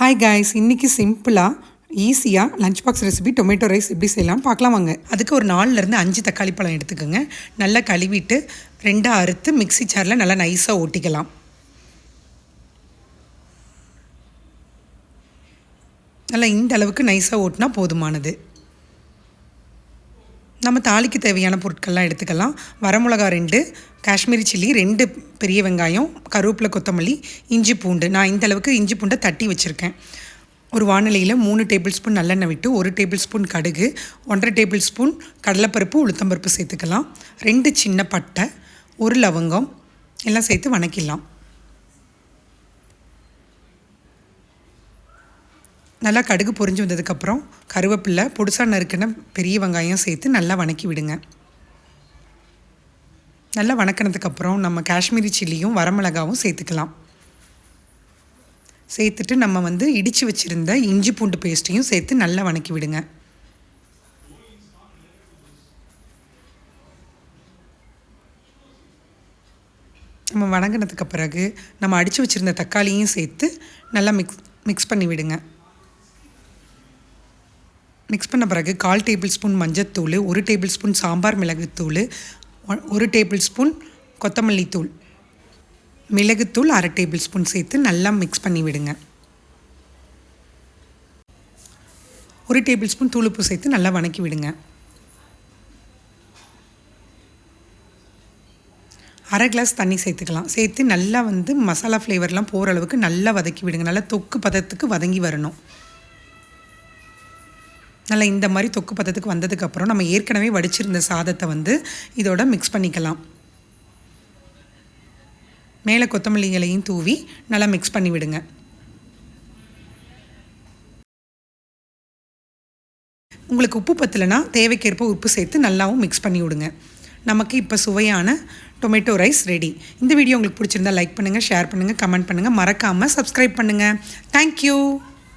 Hi guys இன்றைக்கி சிம்பிளாக ஈஸியாக lunch box recipe tomato rice எப்படி செய்யலாம் பார்க்கலாம் வாங்க. அதுக்கு ஒரு நாலுலேருந்து அஞ்சு தக்காளி பழம் எடுத்துக்கோங்க. நல்லா கழுவிட்டு ரெண்டாக அறுத்து மிக்ஸி சாரில் நல்லா நைஸாக ஓட்டிக்கலாம். நல்லா இந்த அளவுக்கு நைஸாக ஓட்டினா போதுமானது. நம்ம தாளிக்கு தேவையான பொருட்கள்லாம் எடுத்துக்கலாம். வரமிளகா ரெண்டு காஷ்மீரி சில்லி ரெண்டு பெரிய வெங்காயம் கருவேப்பிலை கொத்தமல்லி இஞ்சி பூண்டு. நான் இந்த அளவுக்கு இஞ்சி பூண்டை தட்டி வச்சுருக்கேன். ஒரு வானிலையில் மூணு டேபிள் ஸ்பூன் நல்லெண்ணெய் விட்டு ஒரு டேபிள் ஸ்பூன் கடுகு ஒன்றரை டேபிள் ஸ்பூன் கடலைப்பருப்பு உளுத்தம்பருப்பு சேர்த்துக்கலாம். ரெண்டு சின்ன பட்டை ஒரு லவங்கம் எல்லாம் சேர்த்து வணக்கிடலாம். நல்லா கடுகு பொரிஞ்சு வந்ததுக்கப்புறம் கருவேப்பில்லை பொடுசாக நறுக்கின பெரிய வெங்காயம் சேர்த்து நல்லா வணக்கி விடுங்க. நல்லா வணக்கினதுக்கப்புறம் நம்ம காஷ்மீரி சில்லியும் வரமிளகாவும் சேர்த்துக்கலாம். சேர்த்துட்டு நம்ம வந்து இடித்து வச்சுருந்த இஞ்சி பூண்டு பேஸ்ட்டையும் சேர்த்து நல்லா வணக்கி விடுங்க. நம்ம வணங்கினதுக்கு பிறகு நம்ம அடித்து வச்சுருந்த தக்காளியும் சேர்த்து நல்லா மிக்ஸ் மிக்ஸ் பண்ணி விடுங்க. மிக்ஸ் பண்ண பிறகு கால் டேபிள் ஸ்பூன் மஞ்சத்தூள் ஒரு டேபிள் ஸ்பூன் சாம்பார் மிளகுத்தூள் ஒரு டேபிள் ஸ்பூன் கொத்தமல்லி தூள். மிளகுத்தூள் அரை டேபிள் ஸ்பூன் சேர்த்து நல்லா மிக்ஸ் பண்ணி விடுங்க. ஒரு டேபிள் ஸ்பூன் தூளுப்பு சேர்த்து நல்லா வணக்கி விடுங்க. அரை கிளாஸ் தண்ணி சேர்த்துக்கலாம். சேர்த்து நல்லா வந்து மசாலா ஃப்ளேவர்லாம் போகிற அளவுக்கு நல்லா வதக்கி விடுங்க. நல்லா தொக்கு பதத்துக்கு வதங்கி வரணும். நல்லா இந்த மாதிரி தொக்கு பதத்துக்கு வந்ததுக்கப்புறம் நம்ம ஏற்கனவே வடிச்சிருந்த சாதத்தை வந்து இதோட மிக்ஸ் பண்ணிக்கலாம். மேலே கொத்தமல்லி இலையும் தூவி நல்லா மிக்ஸ் பண்ணி விடுங்க. உங்களுக்கு உப்பு பத்தலைன்னா தேவைக்கேற்ப உப்பு சேர்த்து நல்லாவும் மிக்ஸ் பண்ணி விடுங்க. நமக்கு இப்போ சுவையான டொமேட்டோ ரைஸ் ரெடி இந்த வீடியோ உங்களுக்கு பிடிச்சிருந்தா லைக் பண்ணுங்கள் ஷேர் பண்ணுங்கள் கமெண்ட் பண்ணுங்கள் மறக்காமல் சப்ஸ்கிரைப் பண்ணுங்கள் தேங்க்யூ